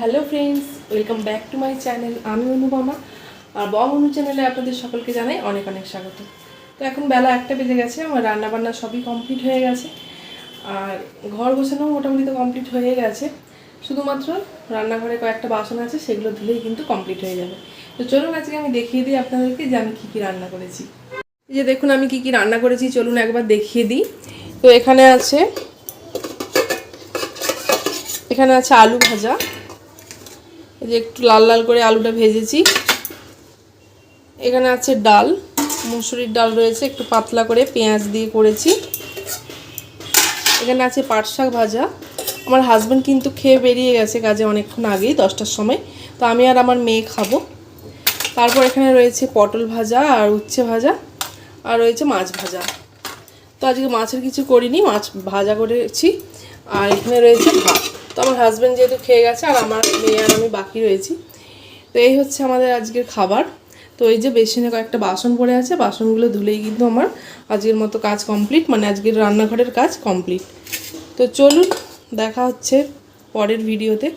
Hello friends, welcome back to my channel. আমি অনুপমা আর bomb অনু চ্যানেলে আপনাদের সকলকে জানাই অনেক অনেক স্বাগত। তো এখন বেলা একটা বেজে গেছে, আমার রান্না বান্না সবই কমপ্লিট হয়ে গেছে। আর ঘর গোছানো মোটামুটি তো কমপ্লিট হয়ে গেছে। শুধুমাত্র রান্নাঘরে কয়েকটা বাসন আছে, সেগুলো ধুলেই কিন্তু কমপ্লিট হয়ে যাবে। তো চলুন আজকে আমি দেখিয়ে দিই আপনাদেরকে যে আমি কী কী রান্না করেছি। এই যে দেখুন, আমি কী কী রান্না করেছি, চলুন একবার দেখিয়ে দিই। তো এখানে আছে এখানে আছে আলু ভাজা যে একটু লাল লাল করে আলুটা ভেজেছি। এখানে আছে ডাল, মুসুরির ডাল রয়েছে, একটু পাতলা করে পেঁয়াজ দিয়ে করেছি। এখানে আছে পাট শাক ভাজা। আমার হাজব্যান্ড কিন্তু খেয়ে বেরিয়ে গেছে কাজে অনেকক্ষণ আগেই, দশটার সময়। তো আমি আর আমার মেয়ে খাব। তারপর এখানে রয়েছে পটল ভাজা আর উচ্ছে ভাজা আর রয়েছে মাছ ভাজা। তো আজকে মাছের কিছু করিনি, মাছ ভাজা করেছি। আর এখানে রয়েছে ভাত। আমার হাজব্যান্ড যেহেতু খেয়ে গেছে আর আমার মেয়ে আর আমি বাকি রয়েছি। তো এই হচ্ছে আমাদের আজকের খাবার। তো এই যে বেসিনে কয়েকটা বাসন পড়ে আছে, বাসনগুলো ধুলেই কিন্তু আমার আজকের মতো কাজ কমপ্লিট মানে আজকের রান্নাঘরের কাজ কমপ্লিট তো চলুন, দেখা হচ্ছে পরের ভিডিওতে